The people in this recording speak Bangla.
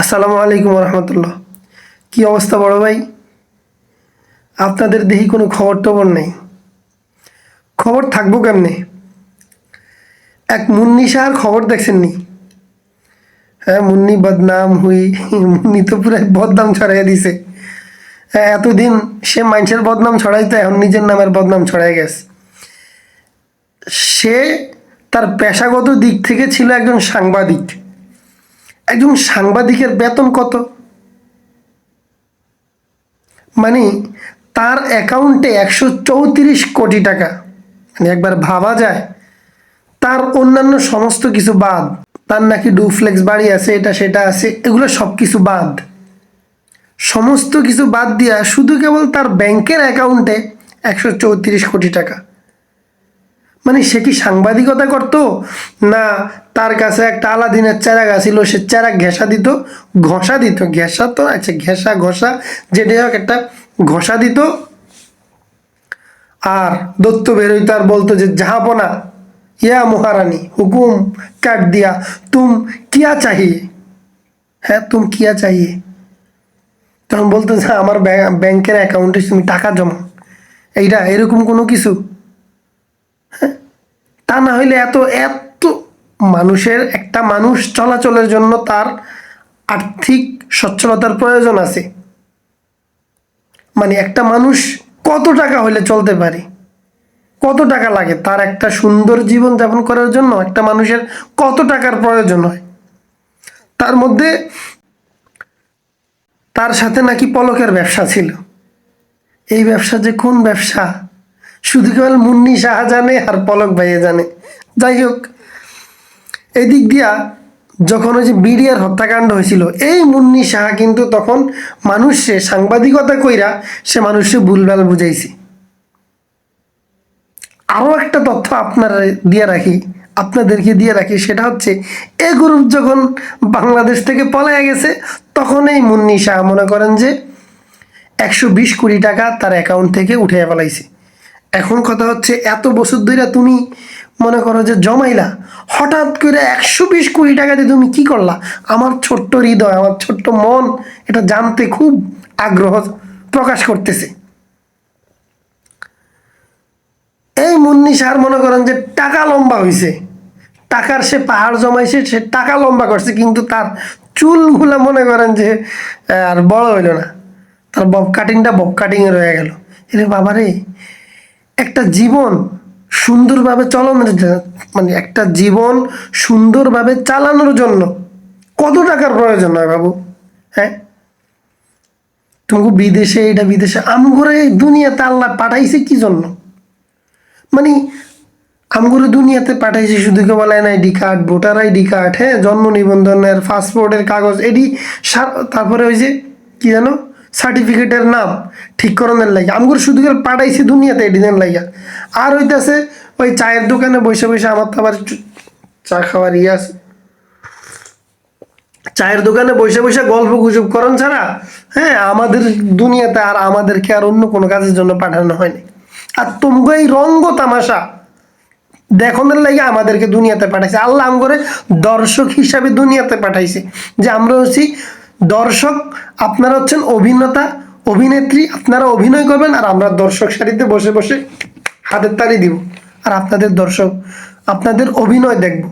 আসসালামু আলাইকুম রহমতুল্লাহ কি অবস্থা বড় ভাই? আপনাদের দেখি কোনো খবর টবর নেই। খবর থাকব কেমনে? এক মুন্নি শাহর খবর দেখছেন নি হ্যাঁ মুন্নি বদনাম হুই, মুন্নি তো পুরো বদনাম ছড়াই দিছে। হ্যাঁ এতদিন সে মানুষের বদনাম ছড়াইতো, এখন নিজের নামের বদনাম ছড়াই গেছে। সে তার পেশাগত দিক থেকে ছিল একজন সাংবাদিক। একজন সাংবাদিকের বেতন কত? মানে তার অ্যাকাউন্টে একশো চৌত্রিশ কোটি টাকা। মানে একবার ভাবা যায়। তার অন্যান্য সমস্ত কিছু বাদ। তার নাকি ডুফ্লেক্স বাড়ি আছে, এটা সেটা আছে, এগুলো সব কিছু বাদ। সমস্ত কিছু বাদ দিয়া শুধু কেবল তার ব্যাংকের অ্যাকাউন্টে একশো চৌত্রিশ কোটি টাকা। মানে সে কি সাংবাদিকতা করতো? না তার কাছে একটা আলাদিনের চারাক ছিল সে চারাক ঘেঁষা দিত, ঘষা দিত, ঘেঁষা তো আচ্ছা ঘেঁষা, ঘষা, যেটাই হোক একটা ঘষা দিত। আর দত্ত বেরোইতো আর বলতো যে জাহাপনা ইয়া মহারানী, হুকুম কাট দিয়া, তুম কিয়া চাহিয়ে? হ্যাঁ তুম কিয়া চাহিয়ে? তখন বলতো যে, আমার ব্যাং- ব্যাংকের অ্যাকাউন্টে তুমি টাকা জমা এইটা এরকম কোনো কিছু? হ্যাঁ তা না হইলে এত এত মানুষের একটা মানুষ চলাচলের জন্য তার আর্থিক সচ্ছলতার প্রয়োজন আছে। মানে একটা মানুষ কত টাকা হলে চলতে পারে? কত টাকা লাগে? তার একটা সুন্দর জীবন যাপন করার জন্য একটা মানুষের কত টাকার প্রয়োজন হয়? তার মধ্যে তার সাথে নাকি পলকের ব্যবসা ছিল। এই ব্যবসা যে কোন ব্যবসা? শুধু কেবল মুন্নি সাহা জানে আর পলক ভাইয়ে জানে। যাই হোক এদিক দিয়া যখন ওই যে বিডিআর হত্যাকাণ্ড হয়েছিল, এই মুন্নি সাহা কিন্তু তখন মানুষে সাংবাদিকতা কইরা সে মানুষে ভুলভাল বুঝাইছে। আরও একটা তথ্য আপনার দিয়ে রাখি, আপনাদেরকে দিয়ে রাখি, সেটা হচ্ছে, এ গ্রুপ যখন বাংলাদেশ থেকে পলায় গেছে, তখন এই মুন্নি শাহ মনে করেন যে একশো বিশ কোটি টাকা তার অ্যাকাউন্ট থেকে উঠে ফেলাইছে। এখন কথা হচ্ছে, এত বছর ধরে তুমি মনে করো যে জমাইলা, হঠাৎ করে একশো বিশ কোটি টাকা দিয়ে তুমি কি করলা? আমার ছোট্ট হৃদয়, আমার ছোট্ট মন, এটা জানতে খুব আগ্রহ প্রকাশ করতেছে। এই মুন্নি সার মনে করেন যে টাকা লম্বা হয়েছে টাকার সে পাহাড় জমাইছে, সে টাকা লম্বা করছে, কিন্তু তার চুলগুলো মনে করেন যে আর বড় হইল না। তার বব কাটিংটা বব কাটিংয়ে রয়ে গেল। এরে বাবারে, একটা জীবন সুন্দরভাবে চলানোর জন্য- মানে একটা জীবন সুন্দরভাবে চালানোর জন্য। কত টাকার প্রয়োজন হয় বাবু? হ্যাঁ? তুমি বিদেশে এটা বিদেশে, আমগরে দুনিয়াতে আল্লাহ পাঠাইছে কি জন্য? মানে আমগুলো দুনিয়াতে পাঠাইছে শুধু কেবল NID card, voter ID card হ্যাঁ? জন্ম নিবন্ধনের পাসপোর্টের কাগজ সা- তারপরে ওই যে, কি জানো? সার্টিফিকেটের নাম ঠিক করণের লাগে। আমগুলো শুধু পাঠাইছে দুনিয়াতে এডিনের লাগিয়া আর হইতেছে ওই চায়ের দোকানে বসে বসে আমার তো আবার চা খাওয়ার ইয়ে আছে। চায়ের দোকানে বসে বসে গল্প গুজব করন ছাড়া হ্যাঁ আমাদের দুনিয়াতে আর আমাদেরকে আর অন্য কোনো কাজের জন্য পাঠানো হয়নি। আর তোমগো এই রঙ্গ তামাশা দেখনের লাগে আমাদেরকে দুনিয়াতে পাঠাইছে। আল্লাহ আম করে দর্শক হিসাবে দুনিয়াতে পাঠাইছে। যে আমরা হচ্ছি দর্শক, আপনারা হচ্ছেন অভিনেতা, অভিনেত্রী, আপনারা অভিনয় করবেন, আর আমরা দর্শক সারিতে বসে বসে হাতের তালি দিব। আর আপনাদের দর্শক, আপনাদের অভিনয় দেখব।